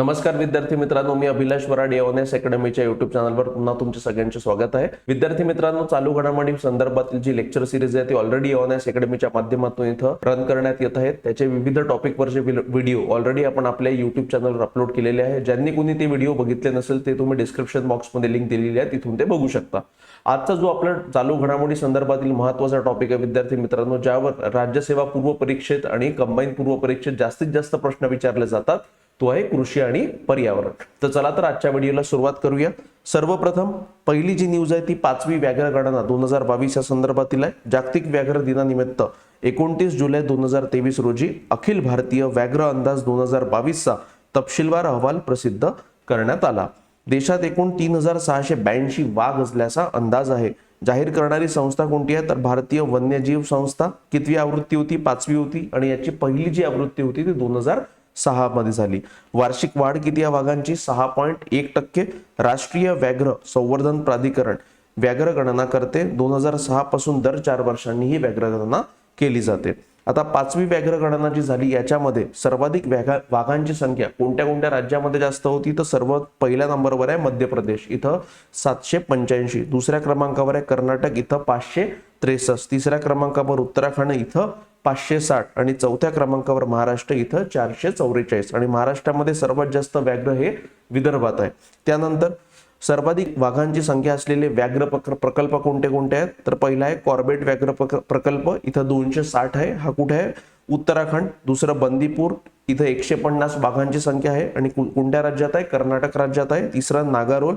नमस्कार विद्यार्थी मित्रांनो मी अभिलाष वराड एस अकॅडमीच्या युट्यूब चॅनलवर पुन्हा तुमचे सगळ्यांचे स्वागत आहे. विद्यार्थी मित्रांनो चालू घडामोडी संदर्भातील जी लेक्चर सिरीज आहे ती ऑलरेडी एस अकॅडमीच्या माध्यमातून इथं रन करण्यात येत आहेत. त्याचे विविध टॉपिकवरचे व्हिडिओ ऑलरेडी आपण आपल्या युट्यूब चॅनलवर अपलोड केलेले आहे. ज्यांनी कोणी ते व्हिडिओ बघितले नसेल ते तुम्ही डिस्क्रिप्शन बॉक्समध्ये लिंक दिलेली आहे तिथून ते बघू शकता. आजचा जो आपला चालू घडामोडी संदर्भातील महत्त्वाचा टॉपिक आहे विद्यार्थी मित्रांनो ज्यावर राज्यसेवा पूर्व परीक्षेत आणि कंबाईन पूर्व परीक्षेत जास्तीत जास्त प्रश्न विचारले जातात तो आहे कृषी आणि पर्यावरण. तर चला तर आजच्या व्हिडिओला सुरुवात करूया. सर्वप्रथम पहिली जी न्यूज आहे ती पाचवी व्याघ्र गणना दोन हजार बावीस या संदर्भातील आहे. जागतिक व्याघ्र दिनानिमित्त एकोणतीस जुलै दोन हजार तेवीस रोजी अखिल भारतीय व्याघ्र अंदाज दोन हजार बावीसचा तपशीलवार अहवाल प्रसिद्ध करण्यात आला. देशात एकूण तीन हजार सहाशे ब्याऐंशी वाघ असल्याचा अंदाज आहे. जाहीर करणारी संस्था कोणती आहे? तर भारतीय वन्यजीव संस्था. कितवी आवृत्ती होती? पाचवी होती. आणि याची पहिली जी आवृत्ती होती ती दोन हजार सहा मध्ये झाली. वार्षिक वाढ किती या वाघांची सहा पॉईंट एक टक्के. राष्ट्रीय व्याघ्र संवर्धन प्राधिकरण व्याघ्र गणना करते. दोन हजार सहा पासून दर चार वर्षांनी ही व्याघ्र गणना केली जाते. आता पाचवी व्याघ्र गणना जी झाली याच्यामध्ये सर्वाधिक व्याघा वाघांची संख्या कोणत्या कोणत्या राज्यामध्ये जास्त होती? तर सर्व पहिल्या नंबरवर आहे मध्य प्रदेश. इथं सातशे पंच्याऐंशी. दुसऱ्या क्रमांकावर आहे कर्नाटक. इथं पाचशे त्रेसष्ट. तिसऱ्या क्रमांकावर उत्तराखंड. इथं पाचशे साठ आणि चौथ्या क्रमांकावर महाराष्ट्र इथं चारशे चौवेचाळीस. आणि महाराष्ट्रामध्ये सर्वात जास्त व्याघ्र हे विदर्भात आहे. त्यानंतर सर्वाधिक वाघांची संख्या असलेले व्याघ्र प्रकल्प कोणते कोणते आहेत? तर पहिला आहे कॉर्बेट व्याघ्र प्रक- प्रकल्प. इथं दोनशे साठ आहे. हा कुठे आहे? उत्तराखंड. दुसरं बंदीपूर. इथं एकशे पन्नास वाघांची संख्या आहे. आणि कोणत्या राज्यात आहे? कर्नाटक राज्यात आहे. तिसरं नागारोल.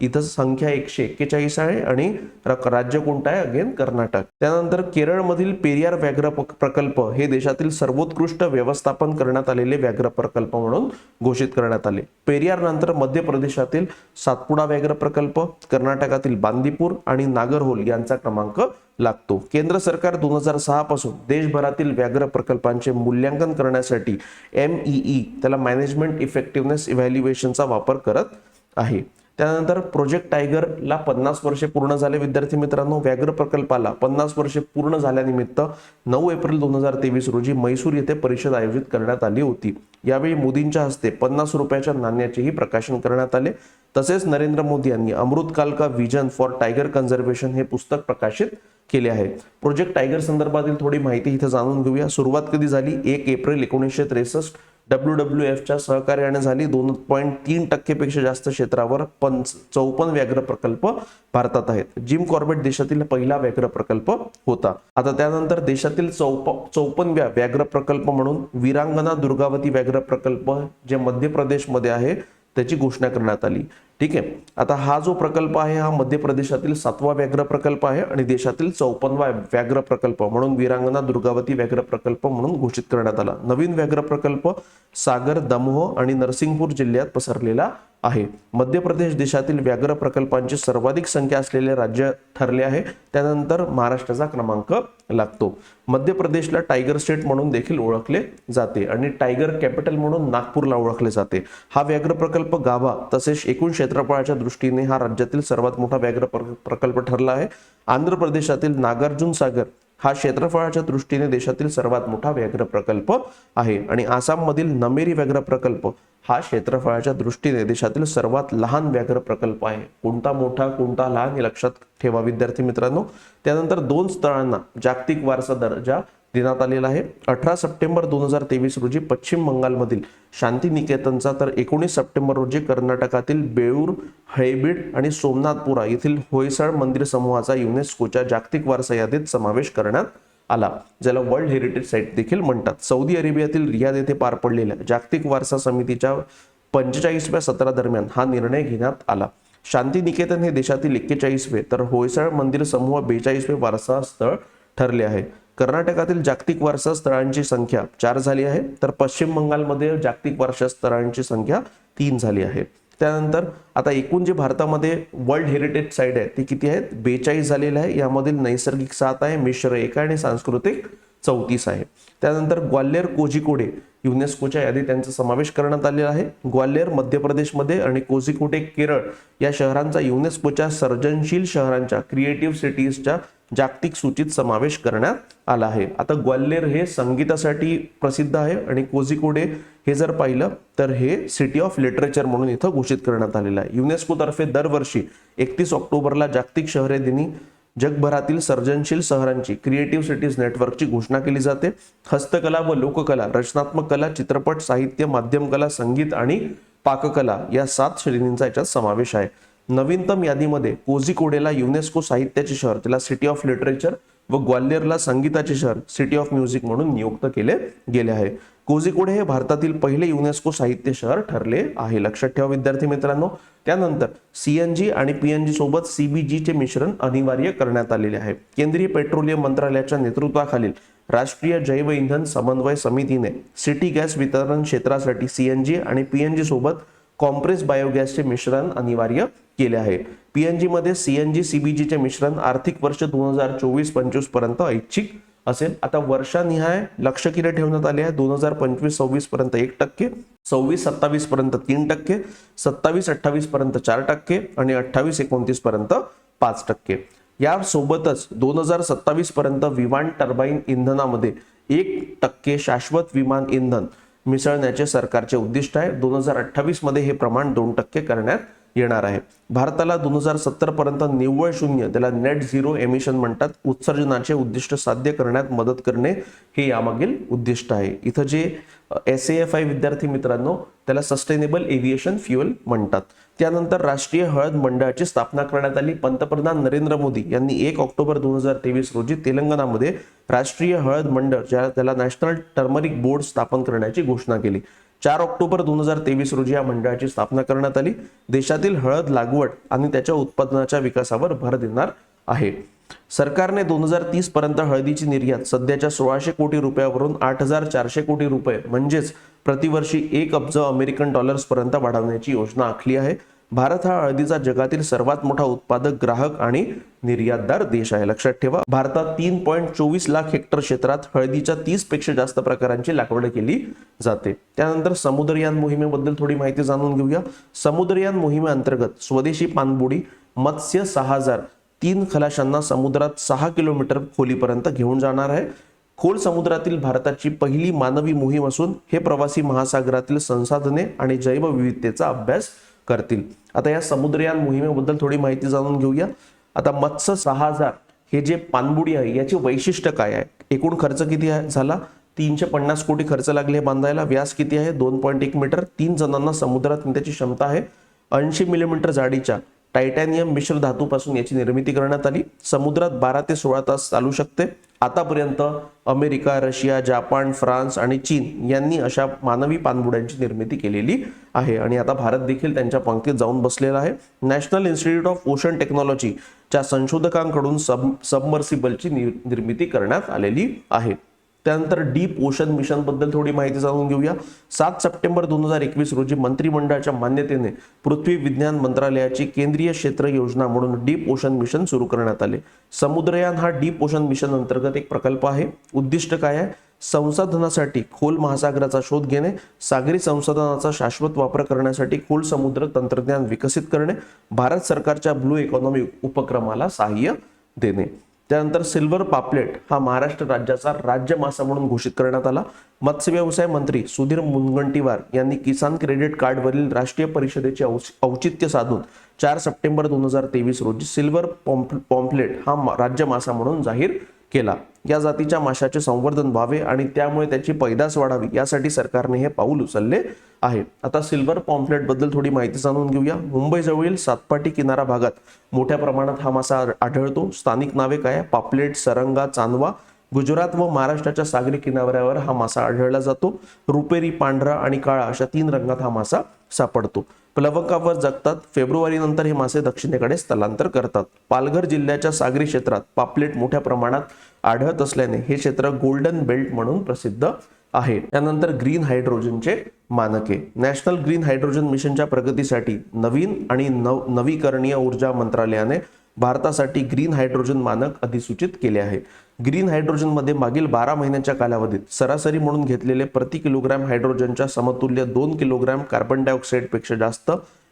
इथं संख्या एकशे एक्केचाळीस आहे आणि राज्य कोणतं आहे? अगेन कर्नाटक. त्यानंतर केरळमधील पेरियार व्याघ्र प्रकल्प हे देशातील सर्वोत्कृष्ट व्यवस्थापन करण्यात आलेले व्याघ्र प्रकल्प म्हणून घोषित करण्यात आले. पेरियार नंतर मध्य प्रदेशातील सातपुडा व्याघ्र प्रकल्प कर्नाटकातील बांदीपूर आणि नागरहोल यांचा क्रमांक लागतो. केंद्र सरकार दोन हजार सहा पासून देशभरातील व्याघ्र प्रकल्पांचे मूल्यांकन करण्यासाठी एमईई त्याला मॅनेजमेंट इफेक्टिव्हनेस इव्हॅल्युएशनचा वापर करत आहे. त्यानंतर प्रोजेक्ट टायगरला पन्नास वर्षे पूर्ण झाले. विद्यार्थी मित्रांनो व्याघ्र प्रकल्पाला पन्नास वर्षे पूर्ण झाल्यानिमित्त नऊ एप्रिल दोन हजार तेवीस रोजी मैसूर येथे परिषद आयोजित करण्यात आली होती. यावेळी मोदींच्या हस्ते पन्नास रुपयाच्या नाण्याचेही प्रकाशन करण्यात आले. तसेच नरेंद्र मोदी यांनी अमृतकाल का विजन फॉर टायगर कन्झर्वेशन हे पुस्तक प्रकाशित केले आहे. प्रोजेक्ट टायगर संदर्भातील थोडी माहिती इथं जाणून घेऊया. सुरुवात कधी झाली? एक एप्रिल एकोणीसशे त्रेसष्ट डब्ल्यू डब्ल्यू एफच्या सहकार्याने झाली. दोन पॉईंट तीन टक्केपेक्षा जास्त क्षेत्रावर पंच चौपन्न व्याघ्र प्रकल्प भारतात आहेत. जिम कॉर्बेट देशातील पहिला व्याघ्र प्रकल्प होता. आता त्यानंतर देशातील चौप चौपन्न व्याघ्र प्रकल्प म्हणून वीरांगना दुर्गावती व्याघ्र प्रकल्प जे मध्य प्रदेशमध्ये आहे त्याची घोषणा करण्यात आली. ठीक आहे. आता हा जो प्रकल्प आहे हा मध्य प्रदेशातील सातवा व्याघ्र प्रकल्प आहे आणि देशातील चौपन्नवा व्याघ्र प्रकल्प म्हणून वीरांगना दुर्गावती व्याघ्र प्रकल्प म्हणून घोषित करण्यात आला. नवीन व्याघ्र प्रकल्प सागर दमोह आणि नरसिंगपूर जिल्ह्यात पसरलेला आहे. मध्य प्रदेश देशातील व्याघ्र प्रकल्पांची सर्वाधिक संख्या असलेले राज्य ठरले आहे. त्यानंतर महाराष्ट्राचा क्रमांक लागतो. मध्य प्रदेशला टायगर स्टेट म्हणून देखील ओळखले जाते आणि टायगर कॅपिटल म्हणून नागपूरला ओळखले जाते. हा व्याघ्र प्रकल्प गाभा तसेच एकूण क्षेत्रफळाच्या दृष्टीने हा राज्यातील सर्वात मोठा व्याघ्र प्र- प्रकल्प ठरला आहे. आंध्र प्रदेशातील नागार्जुन सागर हा क्षेत्रफळाच्या दृष्टीने देशातील सर्वात मोठा व्याघ्र प्रकल्प आहे. आणि आसाममधील नमेरी व्याघ्र प्रकल्प हा क्षेत्रफळाच्या दृष्टीने देशातील सर्वात लहान व्याघ्र प्रकल्प आहे. कोणता मोठा कोणता लहान हे लक्षात ठेवा विद्यार्थी मित्रांनो. त्यानंतर दोन स्थळांना जागतिक वारसा दर्जा देण्यात आलेला आहे. अठरा सप्टेंबर दोन हजार तेवीस रोजी पश्चिम बंगालमधील शांती निकेतनचा तर एकोणीस सप्टेंबर रोजी कर्नाटकातील बेळूर हळेबीड आणि सोमनाथपुरा येथील होयसळ मंदिर समूहाचा युनेस्कोच्या जागतिक वारसा यादीत समावेश करण्यात आला ज्याला वर्ल्ड हेरिटेज साईट देखील म्हणतात. सौदी अरेबियातील रियाद येथे पार पडलेल्या जागतिक वारसा समितीच्या पंचेचाळीसव्या सत्रादरम्यान हा निर्णय घेण्यात आला. शांती निकेतन हे देशातील एक्केचाळीसवे तर होयसळ मंदिर समूह बेचाळीसवे वारसा स्थळ ठरले आहे. कर्नाटकातील जागतिक वारसा स्थळांची संख्या चार झाली आहे. तर पश्चिम बंगालमध्ये जागतिक वारसा स्थळांची संख्या तीन झाली आहे. त्यानंतर आता एकूण जे भारतामध्ये वर्ल्ड हेरिटेज साईट आहे ती किती आहेत बेचाळीस झालेली आहे. यामधील नैसर्गिक सात आहे. मिश्र एक आणि सांस्कृतिक चौतीस आहे. त्यानंतर ग्वाल्हेर कोझिकोडे युनेस्कोच्या यादीत त्यांचा समावेश करण्यात आलेला आहे. ग्वाल्हेर मध्य प्रदेशमध्ये आणि कोझिकोडे केरळ या शहरांचा युनेस्कोच्या सर्जनशील शहरांच्या क्रिएटिव्ह सिटीजच्या जागतिक सूचीत समावेश करण्यात आला आहे. आता ग्वाल्हेर हे संगीतासाठी प्रसिद्ध आहे आणि कोझिकोडे हे जर पाहिलं तर हे सिटी ऑफ लिटरेचर म्हणून इथं घोषित करण्यात आलेलं आहे. युनेस्कोतर्फे दरवर्षी एकतीस ऑक्टोबरला जागतिक शहरे दिनी जगभरातील सर्जनशील शहरांची क्रिएटिव्ह सिटीज नेटवर्कची घोषणा केली जाते. हस्तकला व लोककला रचनात्मक कला चित्रपट साहित्य माध्यम कला संगीत आणि पाककला या सात श्रेणींचा याच्यात समावेश आहे. नवीनतम यादीमध्ये कोझिकोडेला युनेस्को साहित्याचे शहर त्याला सिटी ऑफ लिटरेचर व ग्वाल्हेरला संगीताचे शहर सिटी ऑफ म्युझिक म्हणून नियुक्त केले गेले आहे. कोझिकोडे हे भारतातील पहिले युनेस्को साहित्य शहर ठरले आहे. लक्षात ठेवा विद्यार्थी मित्रांनो. त्यानंतर सीएनजी आणि पीएनजी सोबत सीबीजीचे मिश्रण अनिवार्य करण्यात आलेले आहे. केंद्रीय पेट्रोलियम मंत्रालयाच्या नेतृत्वाखालील राष्ट्रीय जैव इंधन समन्वय समितीने सिटी गॅस वितरण क्षेत्रासाठी सीएनजी आणि पीएनजी सोबत कॉम्प्रेस बायोगॅसचे मिश्रण अनिवार्य केले आहे. पीएनजी मध्ये सीएनजी सीबीजीचे मिश्रण आर्थिक वर्ष दोन हजार चोवीस पंचवीसपर्यंत ऐच्छिक असेल. आता वर्षानिहाय लक्ष किती ठेवण्यात आले आहे. दोन हजार पंचवीस सव्वीस पर्यंत एक टक्के सव्वीस सत्तावीस पर्यंत तीन टक्के सत्तावीस अठ्ठावीस पर्यंत चार टक्के आणि अठ्ठावीस एकोणतीस पर्यंत पाच टक्के. यासोबतच दोन हजार सत्तावीस पर्यंत विमान टर्बाईन इंधनामध्ये एक टक्के शाश्वत विमान इंधन मिसळण्याचे सरकारचे उद्दिष्ट आहे. दोन हजार अठ्ठावीसमध्ये हे प्रमाण दोन टक्के करण्यात येणार आहे. भारताला दोन हजार सत्तर पर्यंत निव्वळ शून्य त्याला नेट झिरो एमिशन म्हणतात उत्सर्जनाचे उद्दिष्ट साध्य करण्यात मदत करणे हे यामागील उद्दिष्ट आहे. इथं जे एस एफ आय विद्यार्थी मित्रांनो त्याला सस्टेनेबल एव्हिएशन फ्युएल म्हणतात. त्यानंतर राष्ट्रीय हळद मंडळाची स्थापना करण्यात आली. पंतप्रधान नरेंद्र मोदी यांनी एक ऑक्टोबर दोन हजार तेवीस रोजी तेलंगणामध्ये राष्ट्रीय हळद मंडळ ज्या त्याला नॅशनल टर्मरिक बोर्ड स्थापन करण्याची घोषणा केली. चार ऑक्टोबर दोन हजार तेवीस रोजी या मंडळाची स्थापना करण्यात आली. देशातील हळद लागवड आणि त्याच्या उत्पादनाच्या विकासावर भर देणार आहे. सरकारने दोन हजार तीस पर्यंत हळदीची निर्यात सध्याच्या सोळाशे कोटी रुपयावरून आठ हजार चारशे कोटी रुपये म्हणजेच प्रतिवर्षी एक अब्ज अमेरिकन डॉलर्स पर्यंत वाढवण्याची योजना आखली आहे. भारत हा हळदीचा जगातील सर्वात मोठा उत्पादक ग्राहक आणि निर्यातदार देश आहे. लक्षात ठेवा भारतात तीन पॉईंट चोवीस लाख हेक्टर क्षेत्रात हळदीच्या तीसपेक्षा जास्त प्रकारांची लागवड केली जाते. त्यानंतर समुद्रयान मोहिमेबद्दल थोडी माहिती जाणून घेऊया. समुद्रयान मोहिमेअंतर्गत स्वदेशी पाणबुडी मत्स्य सहा हजार तीन खलाशांना समुद्रात सहा किलोमीटर खोलीपर्यंत घेऊन जाणार आहे. खोल समुद्रातील भारताची पहिली मानवी मोहीम असून हे प्रवासी महासागरातील संसाधने आणि जैवविविधतेचा अभ्यास करतील. आता या समुद्रयान मोहिमेबद्दल थोडी माहिती जाणून घेऊया. आता मत्स्य सहा हजार हे जे पाणबुडी आहे याचे वैशिष्ट्य काय आहे? एकूण खर्च किती आहे झाला? तीनशे पन्नास कोटी खर्च लागले बांधायला. व्यास किती आहे? दोन पॉईंट एक मीटर. तीन जणांना समुद्रात नेण्याची क्षमता आहे. ऐंशी मिलीमीटर जाडीच्या टायटॅनियम मिश्र धातूपासून याची निर्मिती करण्यात आली. समुद्रात बारा ते सोळा तास चालू शकते. आतापर्यंत अमेरिका रशिया जापान फ्रान्स आणि चीन यांनी अशा मानवी पाणबुड्यांची निर्मिती केलेली आहे. आणि आता भारत देखील त्यांच्या पंक्तीत जाऊन बसलेला आहे. नॅशनल इन्स्टिट्यूट ऑफ ओशन टेक्नॉलॉजीच्या संशोधकांकडून सब सबमर्सिबलची निर्मिती करण्यात आलेली आहे. त्यानंतर डीप ओशन मिशनबद्दल थोडी माहिती जाणून घेऊया. सात सप्टेंबर दोन हजार एकवीस रोजी मंत्रिमंडळाच्या मान्यतेने पृथ्वी विज्ञान मंत्रालयाची केंद्रीय क्षेत्र योजना म्हणून डीप ओशन मिशन सुरू करण्यात आले. समुद्रयान हा डीप ओशन मिशन अंतर्गत एक प्रकल्प आहे. उद्दिष्ट काय आहे? संसाधनासाठी खोल महासागराचा शोध घेणे सागरी संसाधनाचा शाश्वत वापर करण्यासाठी खोल समुद्र तंत्रज्ञान विकसित करणे भारत सरकारच्या ब्लू इकॉनॉमी उपक्रमाला सहाय्य देणे. त्यानंतर सिल्वर पापलेट हा महाराष्ट्र राज्याचा राज्य मासा म्हणून घोषित करण्यात आला. मत्स्य व्यवसाय मंत्री सुधीर मुनगंटीवार यांनी किसान क्रेडिट कार्डवरील राष्ट्रीय परिषदेचे औचित्य साधून चार सप्टेंबर दोन हजार तेवीस रोजी सिल्वर पॉम्प पॉम्पलेट हा राज्य मासा म्हणून जाहीर केला. या जातीच्या माशाचे संवर्धन व्हावे आणि त्यामुळे त्याची पैदास वाढावी यासाठी सरकारने हे पाऊल उचलले आहे. आता सिल्वर पॉम्पलेटबद्दल थोडी माहिती जाणून घेऊया. मुंबईजवळील सातपाटी किनारा भागात मोठ्या प्रमाणात हा मासा आढळतो. स्थानिक नावे काय? आहे? पापलेट सरंगा चांदवा. गुजरात व महाराष्ट्राच्या सागरी किनाऱ्यावर हा मासा आढळला जातो. रुपेरी पांढरा आणि काळा अशा तीन रंगात हा मासा सापडतो. प्लवकावर जगतात. फेब्रुवारी नंतर हे मासे दक्षिणेकडे स्थलांतर करतात. पालघर जिल्ह्याच्या सागरी क्षेत्रात पापलेट मोठ्या प्रमाणात आढळत असल्याने हे क्षेत्र गोल्डन बेल्ट म्हणून प्रसिद्ध आहे. त्यानंतर ग्रीन हायड्रोजनचे मानके. नॅशनल ग्रीन हायड्रोजन मिशनच्या प्रगतीसाठी नवीन आणि नव नवीकरणीय ऊर्जा मंत्रालयाने भारतासाठी ग्रीन हायड्रोजन मानक अधिसूचित केले आहे. ग्रीन हायड्रोजनमध्ये मागील बारा महिन्यांच्या कालावधीत सरासरी म्हणून घेतलेले प्रति किलोग्रॅम हायड्रोजनच्या समतुल्य दोन किलोग्रॅम कार्बन डायऑक्साईडपेक्षा जास्त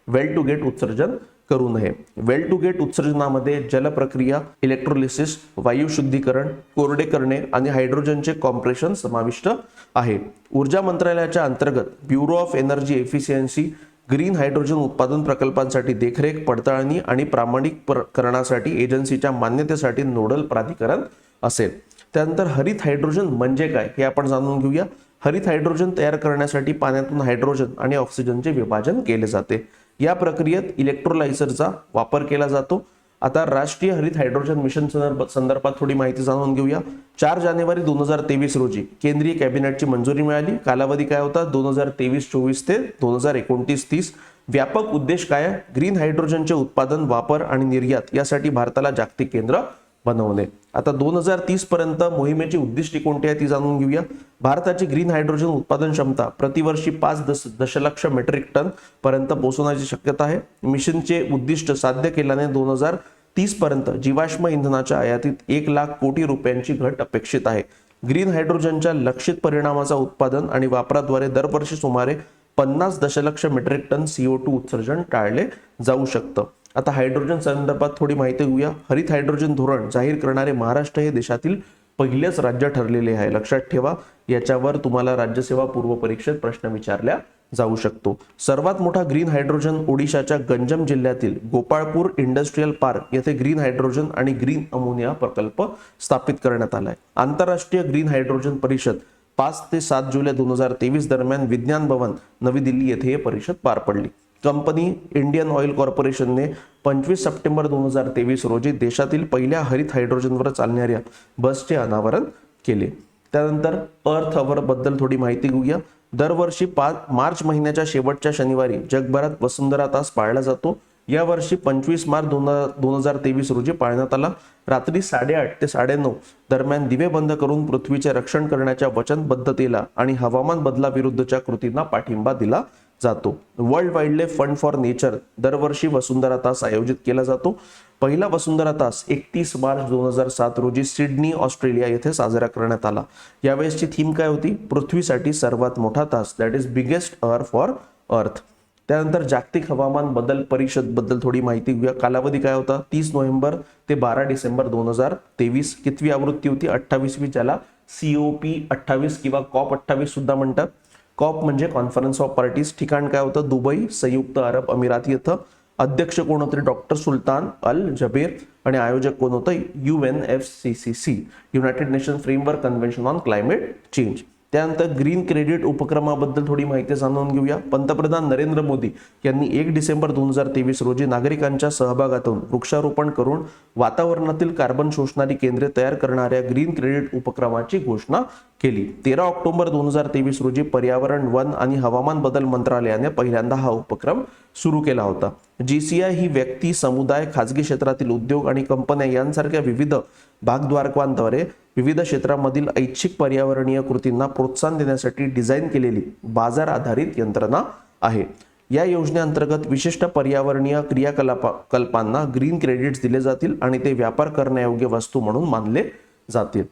वेल टू गेट उत्सर्जन करू नये. वेल टू गेट उत्सर्जनामध्ये जलप्रक्रिया इलेक्ट्रोलिसिस वायू शुद्धीकरण कोरडे करणे आणि हायड्रोजनचे कॉम्प्रेशन समाविष्ट आहे. ऊर्जा मंत्रालयाच्या अंतर्गत bureau of energy efficiency green hydrogen उत्पादन प्रकल्पांसाठी देखरेख पडताळणी आणि प्रामाणिककरणासाठी एजन्सीच्या मान्यतेसाठी नोडल प्राधिकरण असेल. त्यानंतर हरित हायड्रोजन म्हणजे काय हे आपण जाणून घेऊया. हरित हायड्रोजन तयार करण्यासाठी पाण्यातून हायड्रोजन आणि ऑक्सिजनचे विभाजन केले जाते. या प्रक्रियेत इलेक्ट्रोलायझरचा वापर केला जातो. आता राष्ट्रीय हरित हायड्रोजन मिशन संदर्भ- संदर्भात थोडी माहिती जाणून घेऊया. चार जानेवारी दोन हजार तेवीस रोजी केंद्रीय कॅबिनेटची मंजुरी मिळाली. कालावधी काय होता? दोन हजार तेवीस चोवीस ते दोन हजार एकोणतीस तीस. व्यापक उद्देश काय? ग्रीन हायड्रोजनचे उत्पादन वापर आणि निर्यात यासाठी भारताला जागतिक केंद्र बनवणे आता दोन हजार तीस पर्यंत मोहिमेची उद्दिष्टे कोणती आहे ती जाणून घेऊया भारताची ग्रीन हायड्रोजन उत्पादन क्षमता प्रतिवर्षी पाच दश दशलक्ष मेट्रिक टन पर्यंत पोहोचवण्याची शक्यता आहे. मिशनचे उद्दिष्ट साध्य केल्याने दोन हजार तीस पर्यंत जीवाश्म इंधनाच्या आयातीत एक लाख कोटी रुपयांची घट अपेक्षित आहे. ग्रीन हायड्रोजनच्या लक्षित परिणामाचा उत्पादन आणि वापराद्वारे दरवर्षी सुमारे पन्नास दशलक्ष मेट्रिक टन सीओ टू उत्सर्जन टाळले जाऊ शकतं. आता हायड्रोजन संदर्भात थोडी माहिती घेऊया. हरित हायड्रोजन धोरण जाहीर करणारे महाराष्ट्र हे देशातील पहिलेच राज्य ठरलेले आहे. लक्षात ठेवा याच्यावर तुम्हाला राज्यसेवा पूर्व परीक्षेत प्रश्न विचारल्या जाऊ शकतो. सर्वात मोठा ग्रीन हायड्रोजन ओडिशाच्या गंजम जिल्ह्यातील गोपाळपूर इंडस्ट्रीयल पार्क येथे ग्रीन हायड्रोजन आणि ग्रीन अमोनिया प्रकल्प स्थापित करण्यात आलाय. आंतरराष्ट्रीय ग्रीन हायड्रोजन परिषद पाच ते सात जुलै दोन हजार तेवीस दरम्यान विज्ञान भवन नवी दिल्ली येथे ही परिषद पार पडली. कंपनी इंडियन ऑइल कॉर्पोरेशनने पंचवीस सप्टेंबर दोन हजार तेवीस रोजी देशातील पहिल्या हरित हायड्रोजनवर चालणाऱ्या बसचे अनावरण केले. त्यानंतर अर्थ अवर बद्दल थोडी माहिती घेऊया. दरवर्षी पाच मार्च महिन्याच्या शेवटच्या शनिवारी जगभरात वसुंधरा तास पाळला जातो. यावर्षी पंचवीस मार्च दोन दोन हजार तेवीस रोजी पाळण्यात आला. रात्री साडेआठ ते साडेनऊ दरम्यान दिवे बंद करून पृथ्वीचे रक्षण करण्याच्या वचनबद्धतेला आणि हवामान बदलाविरुद्धच्या कृतींना पाठिंबा दिला. जातो. World wildlife fund for nature दरवर्षी वसुंधरा तास आयोजित केला जातो. पहिला वसुंधरा तास एकतीस मार्च दोन हजार सात रोजी सिडनी ऑस्ट्रेलिया येथे साजरा करण्यात आला. यावेळेसची थीम काय होती? पृथ्वीसाठी सर्वात मोठा तास. That is biggest hour for earth त्यानंतर जागतिक हवामान बदल परिषदबद्दल थोडी माहिती घेऊया. कालावधी काय होता? तीस नोव्हेंबर ते बारा डिसेंबर दोन हजार तेवीस. कितवी आवृत्ती होती? अठ्ठावीसवी ज्याला सीओपी अठ्ठावीस किंवा कॉप अठ्ठावीस सुद्धा म्हणतात. कॉप म्हणजे कॉन्फरन्स ऑफ पार्टीज. ठिकाण काय होतं? दुबई संयुक्त अरब अमिरात येथं. अध्यक्ष कोण होते? डॉक्टर सुलतान अल जबीर आणि आयोजक कोण होतं? U N F C C C United Nation framework convention on climate change. त्यानंतर ग्रीन क्रेडिट उपक्रमाबद्दल थोडी माहिती जाणून घेऊया. पंतप्रधान नरेंद्र मोदी यांनी एक डिसेंबर दोन हजार तेवीस रोजी नागरिकांच्या सहभागातून वृक्षारोपण करून वातावरणातील कार्बन शोषणारी केंद्रे तयार करणाऱ्या ग्रीन क्रेडिट उपक्रमाची घोषणा केली. तेरा ऑक्टोबर दोन हजार तेवीस रोजी पर्यावरण वन आणि हवामान बदल मंत्रालयाने पहिल्यांदा हा उपक्रम सुरू केला होता. जी सी आय ही व्यक्ती समुदाय खाजगी क्षेत्रातील उद्योग आणि कंपन्या यांसारख्या विविध भागद्वारकांद्वारे विविध क्षेत्रामधील ऐच्छिक पर्यावरणीय कृतींना प्रोत्साहन देण्यासाठी डिझाईन केलेली बाजार आधारित यंत्रणा आहे. या योजनेअंतर्गत विशिष्ट पर्यावरणीय क्रियाकलापा कल्पांना ग्रीन क्रेडिट्स दिले जातील आणि ते व्यापार करण्यायोग्य वस्तू म्हणून मानले जातील.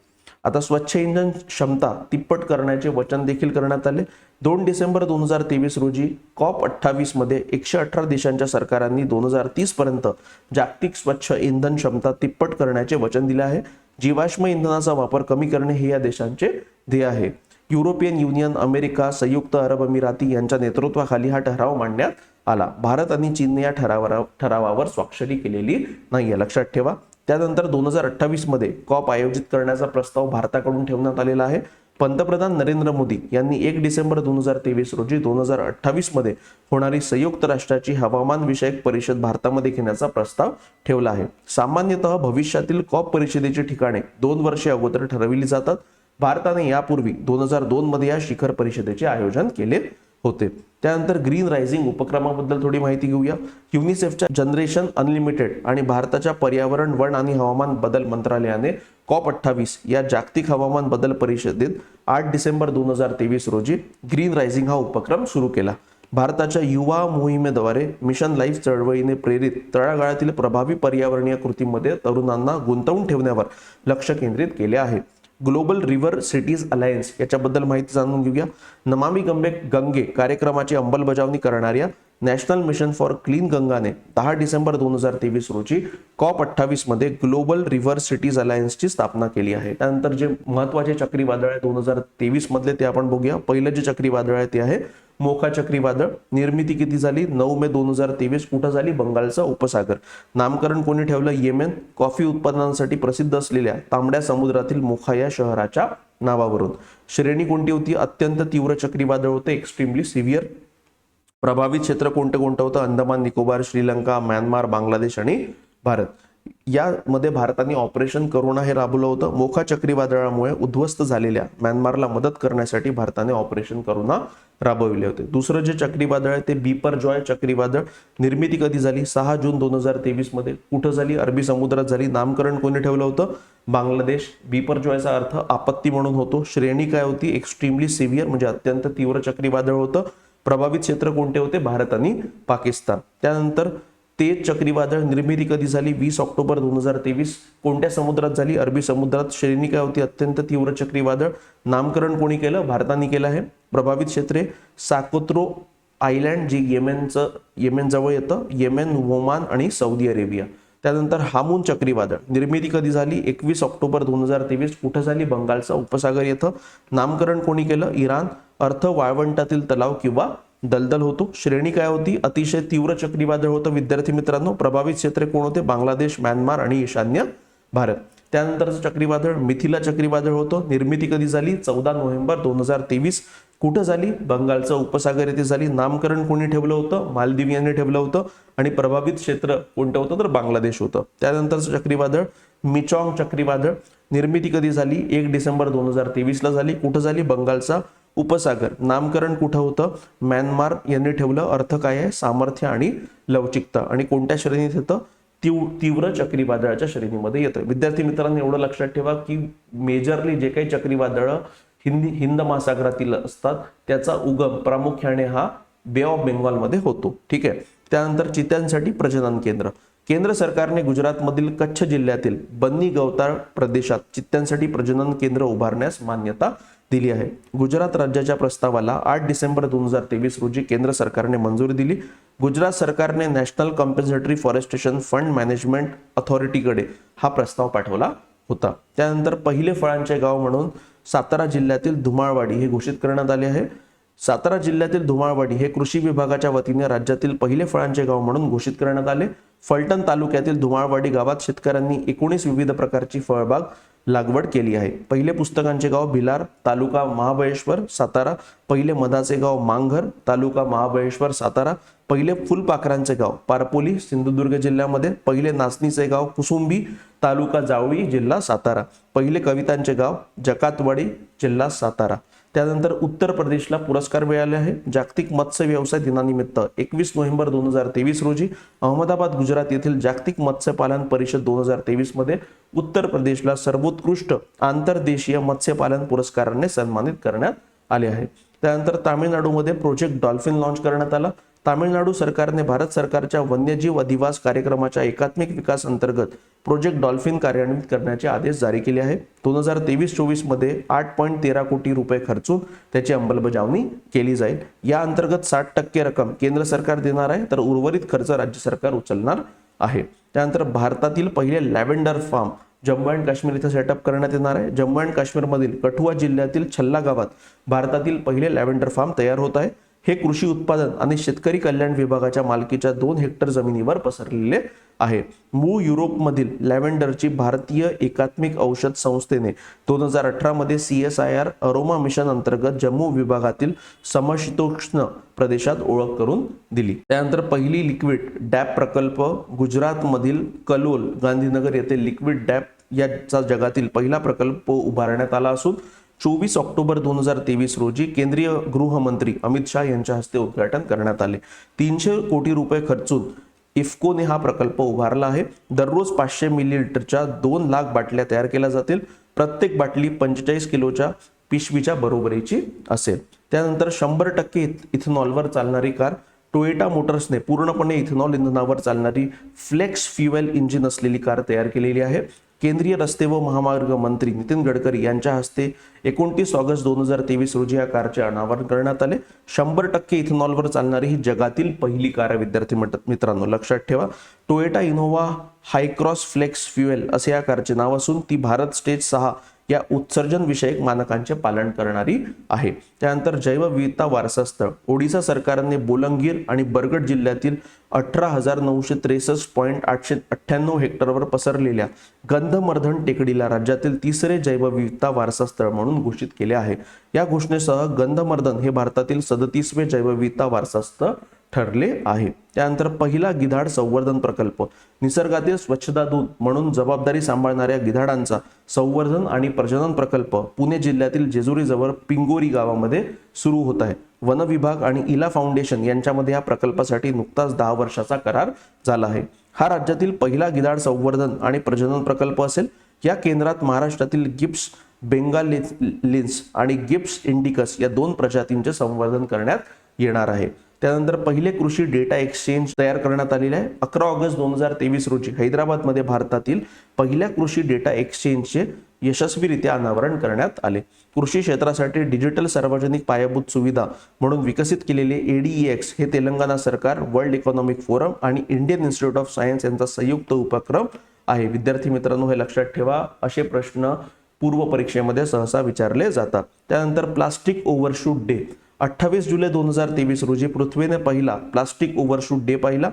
आता स्वच्छ इंधन क्षमता तिप्पट करण्याचे वचन देखील करण्यात आले. दोन डिसेंबर दोन हजार तेवीस रोजी कॉप अठ्ठावीसमध्ये एकशे अठरा देशांच्या सरकारांनी दोन हजार तीस पर्यंत जागतिक स्वच्छ इंधन क्षमता तिप्पट करण्याचे वचन दिले आहे. जीवाश्म इंधनाचा वापर कमी करणे हे या देशांचे ध्येय आहे. युरोपियन युनियन अमेरिका संयुक्त अरब अमिराती यांच्या नेतृत्वाखाली हा ठराव मांडण्यात आला. भारत आणि चीनने या ठरावावर ठरावावर स्वाक्षरी केलेली नाही आहे लक्षात ठेवा. त्यानंतर दोन हजार अठ्ठावीसमध्ये कॉप आयोजित करण्याचा प्रस्ताव भारताकडून ठेवण्यात आलेला आहे. पंतप्रधान नरेंद्र मोदी यांनी एक डिसेंबर दोन हजार तेवीस रोजी दोन हजार अठ्ठावीसमध्ये होणारी संयुक्त राष्ट्राची हवामान विषयक परिषद भारतामध्ये घेण्याचा प्रस्ताव ठेवला आहे. सामान्यतः भविष्यातील कॉप परिषदेची ठिकाणे दोन वर्षे अगोदर ठरविली जातात. भारताने यापूर्वी दोन हजार दोन मध्ये या शिखर परिषदेचे आयोजन केले. होते. त्यानंतर ग्रीन रायझिंग उपक्रमाबद्दल थोडी माहिती घेऊया. युनिसेफच्या जनरेशन अनलिमिटेड आणि भारताच्या पर्यावरण वन आणि हवामान बदल मंत्रालयाने कॉप अठ्ठावीस या जागतिक हवामान बदल परिषदेत आठ डिसेंबर दोन हजार तेवीस रोजी ग्रीन रायझिंग हा उपक्रम सुरू केला. भारताच्या युवा मोहिमेद्वारे मिशन लाईफ चळवळीने प्रेरित तळागाळातील प्रभावी पर्यावरणीय कृतीमध्ये तरुणांना गुंतवून ठेवण्यावर लक्ष केंद्रित केले आहे. ग्लोबल रिव्हर सिटीज अलायन्स याच्याबद्दल माहिती जाणून घेऊया. नमामी गंगे गंगे कार्यक्रमाची अंमलबजावणी करणाऱ्या नॅशनल मिशन फॉर क्लीन गंगाने दहा डिसेंबर दोन हजार तेवीस रोजी कॉप अठ्ठावीसमध्ये ग्लोबल रिव्हर सिटीज अलायन्सची स्थापना केली आहे. त्यानंतर जे महत्त्वाचे चक्रीवादळ आहे दोन हजार तेवीस मधले ते आपण बघूया. पहिलं जे चक्रीवादळ आहे ते आहे मोखा चक्रीवादळ. निर्मिती किती झाली? नऊ मे दोन हजार तेवीस. कुठं झाली? बंगालचा उपसागर. नामकरण कोणी ठेवलं? येमेन. कॉफी उत्पादनांसाठी प्रसिद्ध असलेल्या तांबड्या समुद्रातील मोखा या शहराच्या नावावरून. श्रेणी कोणती होती? अत्यंत तीव्र चक्रीवादळ होते. Extremely severe. प्रभावित क्षेत्र कोणतं कोणतं होतं? अंदमान निकोबार श्रीलंका म्यानमार बांगलादेश आणि भारत. यामध्ये भारताने ऑपरेशन करुणा हे राबवलं होतं. मोखा चक्रीवादळामुळे उद्ध्वस्त झालेल्या म्यानमारला मदत करण्यासाठी भारताने ऑपरेशन करुणा राबविले होते. दुसरं जे चक्रीवादळ आहे ते बीपर जॉय चक्रीवादळ निर्मिती कधी झाली? सहा जून दोन हजार तेवीसमध्ये. कुठं झाली? अरबी समुद्रात झाली. नामकरण कोणी ठेवलं होतं? बांगलादेश. बीपर जॉयचा अर्थ आपत्ती म्हणून होतो. श्रेणी काय होती? एक्स्ट्रीमली सिव्हिअर म्हणजे अत्यंत तीव्र चक्रीवादळ होतं. प्रभावित क्षेत्र कोणते होते? भारत आणि पाकिस्तान. त्यानंतर तेज चक्रीवादळ निर्मिती कधी झाली? वीस ऑक्टोबर दोन हजार तेवीस. कोणत्या समुद्रात झाली? अरबी समुद्रात श्रेणी काय होती? अत्यंत तीव्र चक्रीवादळ. नामकरण कोणी केलं? भारताने केलं आहे. प्रभावित क्षेत्रे. साकोत्रो आयलँड जी येमेनचं येमेन जवळ येतं. येमेन ओमान आणि सौदी अरेबिया. त्यानंतर हामून चक्रीवादळ. निर्मिती कधी झाली? एकवीस ऑक्टोबर दोन हजार तेवीस. कुठं झाली? बंगालचा उपसागर येतं. नामकरण कोणी केलं? इराण. अर्थ वाळवंटातील तलाव किंवा दलदल होतो. श्रेणी काय होती? अतिशय तीव्र चक्रीवादळ होतं. विद्यार्थी मित्रांनो प्रभावित क्षेत्रे कोण होते? बांगलादेश म्यानमार आणि ईशान्य भारत. त्यानंतरचं चक्रीवादळ मिथिला चक्रीवादळ होतं. निर्मिती कधी झाली? चौदा नोव्हेंबर दोन हजार तेवीस. कुठं झाली? बंगालचं उपसागर येथे झाली. नामकरण कोणी ठेवलं होतं? मालदीव यांनी ठेवलं होतं. आणि प्रभावित क्षेत्र कोणतं होतं? तर बांगलादेश होतं. त्यानंतरचं चक्रीवादळ मिचॉंग चक्रीवादळ. निर्मिती कधी झाली? एक डिसेंबर दोन हजार तेवीसला झाली. कुठं झाली? बंगालचा उपसागर. नामकरण कुठं होतं? म्यानमार यांनी ठेवलं अर्थ काय आहे? सामर्थ्य आणि लवचिकता. आणि कोणत्या श्रेणीत येतं? तीव तीव्र चक्रीवादळाच्या श्रेणीमध्ये येतं विद्यार्थी मित्रांनो एवढं लक्षात ठेवा की मेजरली जे काही चक्रीवादळं हिंदी हिंद महासागरातील असतात त्याचा उगम प्रामुख्याने हा बे ऑफ बेंगॉलमध्ये होतो. ठीक आहे? त्यानंतर चित्यांसाठी प्रजनन केंद्र. केंद्र सरकारने गुजरातमधील कच्छ जिल्ह्यातील बन्नी गवताळ प्रदेशात चित्त्यांसाठी प्रजनन केंद्र उभारण्यास मान्यता दिली आहे. गुजरात राज्याच्या प्रस्तावाला आठ डिसेंबर दोन हजार तेवीस रोजी केंद्र सरकारने मंजुरी दिली. गुजरात सरकारने national compensatory afforestation fund management अथॉरिटीकडे हा प्रस्ताव पाठवला होता. त्यानंतर पहिले फळांचे गाव म्हणून सातारा जिल्ह्यातील धुमाळवाडी हे घोषित करण्यात आले आहे. सातारा जिल्ह्यातील धुमाळवाडी हे कृषी विभागाच्या वतीने राज्यातील पहिले फळांचे गाव म्हणून घोषित करण्यात आले. फलटण तालुक्यातील धुमाळवाडी गावात शेतकऱ्यांनी एकोणीस विविध प्रकारची फळबाग लागवड केली आहे. पहिले पुस्तकांचे गाव भिलार तालुका महाबळेश्वर सातारा. पहिले मधाचे गाव मांघर तालुका महाबळेश्वर सातारा. पहिले फुलपाखरांचे गाव पारपोली सिंधुदुर्ग जिल्ह्यामध्ये. पहिले नाचणीचे गाव कुसुंबी तालुका जावळी जिल्हा सातारा. पहिले कवितांचे गाव जकातवाडी जिल्हा सातारा. त्यानंतर उत्तर प्रदेशला पुरस्कार मिळाले आहे. जागतिक मत्स्य व्यवसाय दिनानिमित्त एकवीस नोव्हेंबर दोन हजार तेवीस रोजी अहमदाबाद गुजरात येथील जागतिक मत्स्यपालन परिषद दोन हजार तेवीसमध्ये उत्तर प्रदेशला सर्वोत्कृष्ट आंतरदेशीय मत्स्यपालन पुरस्काराने सन्मानित करण्यात आले आहे. त्यानंतर तामिळनाडूमध्ये प्रोजेक्ट डॉल्फिन लॉन्च करण्यात आला. तामिळनाडू सरकारने भारत सरकारच्या वन्यजीव अधिवास कार्यक्रमाच्या एकात्मिक विकास अंतर्गत प्रोजेक्ट डॉल्फिन कार्यान्वित करण्याचे आदेश जारी केले आहे दोन हजार तेवीस चोवीसमध्ये आठ पॉईंट तेरा कोटी रुपये खर्चून त्याची अंमलबजावणी केली जाईल. या अंतर्गत साठ टक्के रक्कम केंद्र सरकार देणार आहे तर उर्वरित खर्च राज्य सरकार उचलणार आहे. त्यानंतर भारतातील पहिले lavender farm Jammu and Kashmir इथं सेटअप करण्यात येणार आहे. जम्मू अँड काश्मीरमधील कठुआ जिल्ह्यातील छल्ला गावात भारतातील पहिले लॅव्हेंडर फार्म तयार होत आहे. हे कृषी उत्पादन आणि शेतकरी कल्याण विभागाच्या मालकीच्या दोन हेक्टर जमिनीवर पसरलेले आहे. मूळ युरोपमधील लॅव्हेंडरची भारतीय एकात्मिक औषध संस्थेने दोन हजार अठरामध्ये C S I R aroma mission अंतर्गत जम्मू विभागातील समशीतोष्ण प्रदेशात ओळख करून दिली. त्यानंतर पहिली लिक्विड डॅप प्रकल्प गुजरातमधील कलोल गांधीनगर येथे लिक्विड डॅप याचा जगातील पहिला प्रकल्प उभारण्यात आला असून चोवीस ऑक्टोबर दोन हजार तेवीस रोजी केंद्रीय गृहमंत्री अमित शाह यांच्या हस्ते उद्घाटन करण्यात आले. तीनशे कोटी रुपये खर्चून इफ्कोने हा प्रकल्प उभारला आहे. दररोज पाचशे मिलीलिटरच्या दोन लाख बाटल्या तयार केल्या जातील. प्रत्येक बाटली पंचेचाळीस किलोच्या पिशवीच्या बरोबरीची असेल. त्यानंतर शंभर टक्के इथेनॉलवर चालणारी कार टोयोटा मोटर्सने पूर्णपणे इथेनॉल इंधनावर चालणारी फ्लेक्स फ्युएल इंजिन असलेली कार तयार केलेली आहे. केंद्रीय रस्ते व महामार्ग मंत्री नितीन गडकरी यांच्या हस्ते एकोणतीस ऑगस्ट दोन हजार तेवीस रोजी या कारचे अनावरण करण्यात आले. शंभर टक्के इथेनॉलवर चालणारी ही जगातील पहिली कार विद्यार्थी मित्रांनो लक्षात ठेवा. Toyota Innova Hycross flex fuel असे या कारचे नाव असून ती भारत स्टेज सहा या उत्सर्जनविषयक मानकांचे पालन करणारी आहे. त्यानंतर जैवविविधता वारसास्थळ. ओडिशा सरकारने बोलंगीर आणि बरगड जिल्ह्यातील अठरा हजार नऊशे त्रेसष्ट पॉईंट आठशे अठ्ठ्याण्णव हेक्टरवर पसरलेल्या गंधमर्धन टेकडीला राज्यातील तिसरे जैवविविधता वारसास्थळ म्हणून घोषित केले आहे. या घोषणेसह गंधमर्धन हे भारतातील सदतीसवे जैवविविधता वारसास्थळ ठरले आहे. त्यानंतर पहिला गिधाड संवर्धन प्रकल्प. निसर्गातील स्वच्छता दूत म्हणून जबाबदारी सांभाळणाऱ्या गिधाडांचा संवर्धन आणि प्रजनन प्रकल्प पुणे जिल्ह्यातील जेजुरीजवळ पिंगोरी गावामध्ये सुरू होत आहे. वन विभाग आणि इला फाउंडेशन यांच्यामध्ये या प्रकल्पासाठी नुकताच दहा वर्षाचा करार झाला आहे. हा राज्यातील पहिला गिधाड संवर्धन आणि प्रजनन प्रकल्प असेल. या केंद्रात महाराष्ट्रातील गिप्स बेंगाल लिन्स आणि गिप्स इंडिकस या दोन प्रजातींचे संवर्धन करण्यात येणार आहे. त्यानंतर पहिले कृषी डेटा एक्सचेंज तयार करण्यात आलेले आहे. अकरा ऑगस्ट दोन हजार तेवीस रोजी हैदराबादमध्ये भारतातील पहिल्या कृषी डेटा एक्सचेंजचे यशस्वीरित्या अनावरण करण्यात आले. कृषी क्षेत्रासाठी डिजिटल सार्वजनिक पायाभूत सुविधा म्हणून विकसित केलेले एडीईएक्स हे तेलंगणा सरकार वर्ल्ड इकॉनॉमिक फोरम आणि इंडियन इन्स्टिट्यूट ऑफ सायन्स यांचा संयुक्त उपक्रम आहे. विद्यार्थी मित्रांनो हे लक्षात ठेवा असे प्रश्न पूर्व परीक्षेमध्ये सहसा विचारले जातात. त्यानंतर प्लास्टिक ओव्हरशूट डे. अठ्ठावीस जुलै दोन हजार तेवीस रोजी पृथ्वीने पहिला प्लास्टिक ओव्हरशूट डे पाहिला.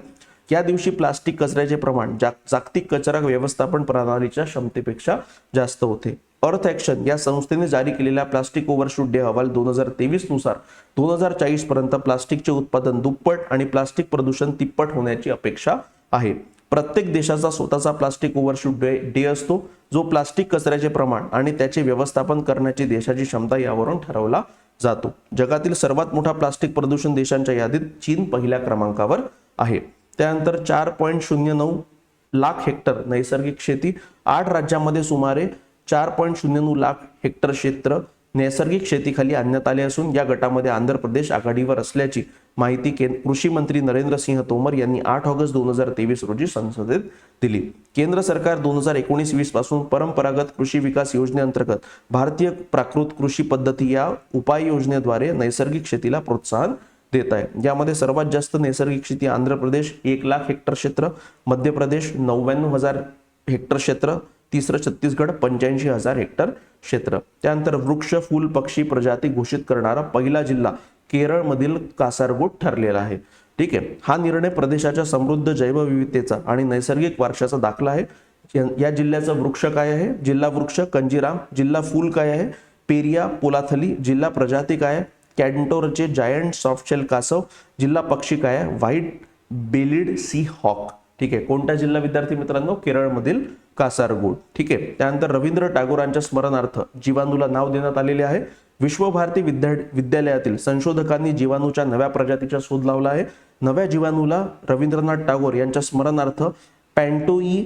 या दिवशी प्लास्टिक कचऱ्याचे प्रमाण जागतिक कचरा व्यवस्थापन प्रणालीच्या क्षमतेपेक्षा जास्त होते. अर्थ ॲक्शन या संस्थेने जारी केलेल्या प्लास्टिक ओव्हरशूट डे अहवाल दोन हजार तेवीसनुसार दोन हजार चाळीस पर्यंत प्लास्टिकचे उत्पादन दुप्पट आणि प्लास्टिक प्रदूषण तिप्पट होण्याची अपेक्षा आहे. प्रत्येक देशाचा स्वतःचा प्लास्टिक ओव्हरशूट डे डे असतो जो प्लास्टिक कचऱ्याचे प्रमाण आणि त्याचे व्यवस्थापन करण्याची देशाची क्षमता यावरून ठरवला जातो. जगातील सर्वात मोठा प्लास्टिक प्रदूषण देशांच्या यादीत चीन पहिल्या क्रमांकावर आहे. त्यानंतर चार पॉईंट शून्य नऊ लाख हेक्टर नैसर्गिक शेती आठ राज्यांमध्ये सुमारे चार पॉईंट शून्य नऊ लाख हेक्टर क्षेत्र नैसर्गिक शेतीखाली आणण्यात आले असून या गटामध्ये आंध्र प्रदेश आघाडीवर असल्याची माहिती केंद्र कृषी मंत्री नरेंद्र सिंह तोमर यांनी आठ ऑगस्ट दोन हजार तेवीस रोजी संसदेत दिली. केंद्र सरकार दोन हजार एकोणीस वीसपासून परंपरागत कृषी विकास योजनेअंतर्गत भारतीय प्राकृत कृषी पद्धती या उपाययोजनेद्वारे नैसर्गिक शेतीला प्रोत्साहन देत आहे. यामध्ये सर्वात जास्त नैसर्गिक शेती आंध्र प्रदेश एक लाख हेक्टर क्षेत्र मध्य प्रदेश नव्याण्णव हजार हेक्टर क्षेत्र तिसरं छत्तीसगड पंच्याऐंशी हजार हेक्टर क्षेत्र. त्यानंतर वृक्ष फूल पक्षी प्रजाती घोषित करणारा पहिला जिल्हा केरळमधील कासारगोड ठरलेला आहे. ठीक आहे. हा निर्णय प्रदेशाच्या समृद्ध जैवविविधतेचा आणि नैसर्गिक वारशाचा दाखला आहे. या- जिल्ह्याचा वृक्ष काय आहे? जिल्हा वृक्ष कंजीराम जिल्हा फूल काय आहे? पेरिया पोलाथली जिल्हा प्रजाती काय आहे? कॅन्टोरचे जायंट सॉफ्टशेल कासव जिल्हा पक्षी काय आहे? White bellied sea hawk. ठीक आहे. कोणता जिल्हा विद्यार्थी मित्रांनो? केरळमधील कासारगोड ठीक आहे. त्यानंतर रवींद्र टागोरांच्या स्मरणार्थ जीवाणूला नाव देण्यात आलेले आहे. विश्वभारती विद्या विद्यालयातील संशोधकांनी जीवाणूच्या नव्या प्रजातीचा शोध लावला आहे. नव्या जीवाणूला रवींद्रनाथ टागोर यांच्या स्मरणार्थ पॅन्टोई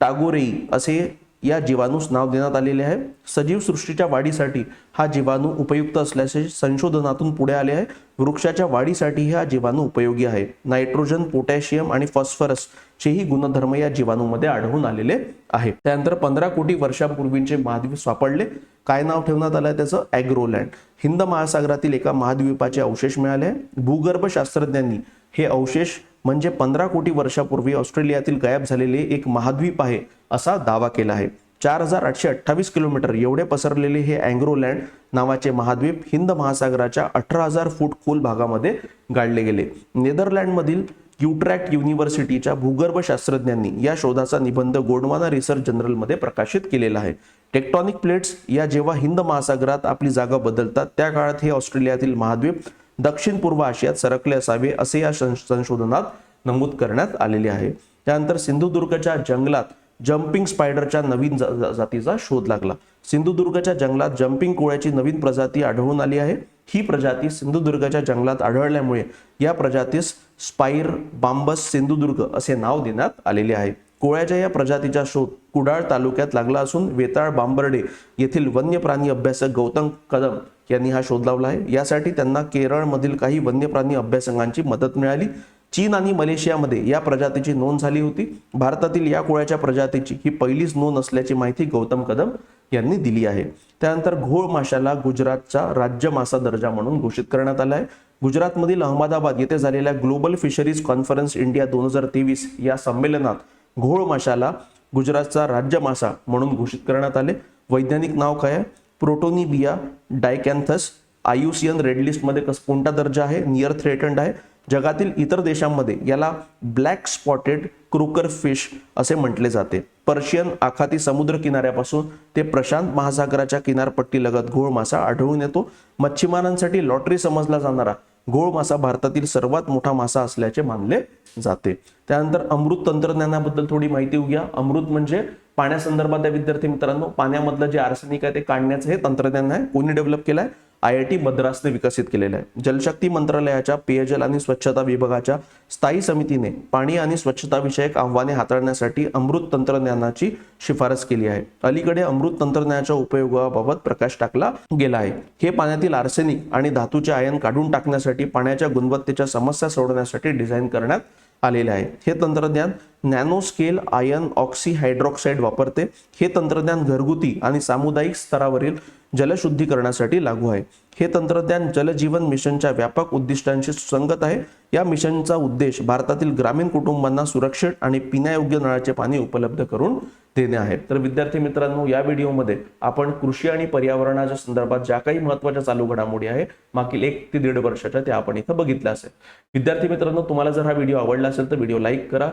टागोरेई असे या जीवाणूस नाव देण्यात आलेले आहे. सजीव सृष्टीच्या वाढीसाठी हा जीवाणू उपयुक्त असल्याचे संशोधनातून पुढे आले आहे. वृक्षाच्या वाढीसाठी हा जीवाणू उपयोगी आहे. नायट्रोजन पोटॅशियम आणि फॉस्फरस चेही गुणधर्म या जीवाणूमध्ये आढळून आलेले आहे. त्यानंतर पंधरा कोटी वर्षापूर्वींचे महाद्वीप सापडले. काय नाव ठेवण्यात आलंय त्याचं? ॲग्रोलँड. हिंद महासागरातील एका महाद्वीपाचे अवशेष मिळाले आहे. भूगर्भशास्त्रज्ञांनी हे अवशेष म्हणजे पंधरा कोटी वर्षापूर्वी ऑस्ट्रेलियातील गायब झालेले एक महाद्वीप आहे असा दावा केला आहे. चार हजार आठशे अठ्ठावीस किलोमीटर एवढे पसरलेले हे अँग्रोलँड नावाचे महाद्वीप हिंद महासागराच्या अठरा हजार फूट खोल भागामध्ये गाडले गेले. नेदरलँडमधील युट्रॅक्ट युनिव्हर्सिटीच्या भूगर्भशास्त्रज्ञांनी या शोधाचा निबंध गोंडवाना रिसर्च जर्नलमध्ये प्रकाशित केलेला आहे. टेक्टॉनिक प्लेट्स या जेव्हा हिंद महासागरात आपली जागा बदलतात त्या काळात हे ऑस्ट्रेलियातील महाद्वीप दक्षिण पूर्व आशियात सरकले असावे असे या संशोधनात नमूद करण्यात आलेले आहे. त्यानंतर सिंधुदुर्गच्या जंगलात जम्पिंग स्पायडरच्या नवीन जातीचा शोध लागला. सिंधुदुर्गच्या जंगलात जम्पिंग कोळ्याची नवीन प्रजाती आढळून आली आहे. ही प्रजाती सिंधुदुर्गच्या जंगलात आढळल्यामुळे या प्रजातीस स्पायर बांबस सिंधुदुर्ग असे नाव देण्यात आलेले आहे. कोळ्याच्या या प्रजातीचा शोध कुडाळ तालुक्यात लागला असून वेताळ बांबर्डे येथील वन्य प्राणी अभ्यासक गौतम कदम यांनी हा शोध लावला आहे. यासाठी त्यांना केरळमधील काही वन्य प्राणी अभ्यासकांची मदत मिळाली. चीन आणि मलेशियामध्ये या प्रजातीची नोंद झाली होती. भारतातील या कुळाच्या प्रजातीची ही पहिलीच नोंद असल्याची माहिती गौतम कदम यांनी दिली आहे. त्यानंतर घोळ माशाला गुजरातचा राज्य मासा दर्जा म्हणून घोषित करण्यात आला आहे. गुजरातमधील अहमदाबाद येथे झालेल्या ग्लोबल फिशरीज कॉन्फरन्स इंडिया दोन हजार तेवीस या संमेलनात घोळ माशाला गुजरातचा राज्य मासा म्हणून घोषित करण्यात आले. वैज्ञानिक नाव काय आहे? प्रोटोनिबिया डायकॅन्थस. आयुसियन रेड लिस्टमध्ये कस कोणता दर्जा आहे? नियर थ्रेटंड आहे. जगातील इतर देशांमध्ये याला ब्लॅक स्पॉटेड क्रुकर फिश असे म्हटले जाते. पर्शियन आखाती समुद्र किनाऱ्यापासून ते प्रशांत महासागराच्या किनारपट्टीलगत घोळ मासा आढळून येतो. मच्छीमारांसाठी लॉटरी समजला जाणारा गोळ मासा भारतातील सर्वात मोठा मासा असल्याचे मानले जाते. त्यानंतर अमृत तंत्रज्ञानाबद्दल थोडी माहिती घेऊया. अमृत म्हणजे पाण्यासंदर्भात विद्यार्थी मित्रांनो पाण्यामधलं जे आर्सेनिक आहे ते काढण्याचं हे तंत्रज्ञान आहे. कोणी डेव्हलप केलं आहे आय आय टी मद्रासने विकसित केलेलं आहे. जलशक्ती मंत्रालयाच्या पेयजल आणि स्वच्छता विभागाच्या स्थायी समितीने पाणी आणि स्वच्छता विषयक आव्हाने हाताळण्यासाठी अमृत तंत्रज्ञानाची शिफारस केली आहे. अलीकडे अमृत तंत्रज्ञानाच्या उपयोगाबाबत प्रकाश टाकला गेला आहे. हे पाण्यातील आर्सेनिक आणि धातूचे आयन काढून टाकण्यासाठी पाण्याच्या गुणवत्तेच्या समस्या सोडवण्यासाठी डिझाईन करण्यात आलेले आहे. हे तंत्रज्ञान नॅनोस्केल आयन ऑक्सीहायड्रॉक्साईड वापरते. हे तंत्रज्ञान घरगुती आणि सामुदायिक स्तरावरील जलशुद्धीकरणासाठी लागू आहे. हे तंत्रज्ञान जलजीवन मिशनच्या व्यापक उद्दिष्टांशी सुसंगत आहे. या मिशनचा उद्देश भारतातील ग्रामीण कुटुंबांना सुरक्षित आणि पिण्यायोग्य नळाचे पाणी उपलब्ध करून देणे आहे. तर विद्यार्थी मित्रांनो या व्हिडिओमध्ये आपण कृषी आणि पर्यावरणाच्या संदर्भात ज्या काही महत्त्वाच्या चालू घडामोडी आहे मागील एक ते दीड वर्षाच्या त्या आपण इथं बघितल्या असेल. विद्यार्थी मित्रांनो तुम्हाला जर हा व्हिडिओ आवडला असेल तर व्हिडिओ लाईक करा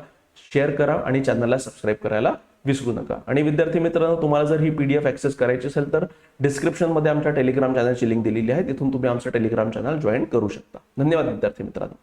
शेअर करा आणि चॅनलला सबस्क्राईब करायला विसरू नका. आणि विद्यार्थी मित्रांनो तुम्हाला जर ही पीडीएफ ऍक्सेस करायची असेल तर डिस्क्रिप्शनमध्ये आमच्या टेलिग्राम चॅनलची लिंक दिलेली आहे. तिथून तुम्ही आमचं टेलिग्राम चॅनल जॉईन करू शकता. धन्यवाद विद्यार्थी मित्रांनो.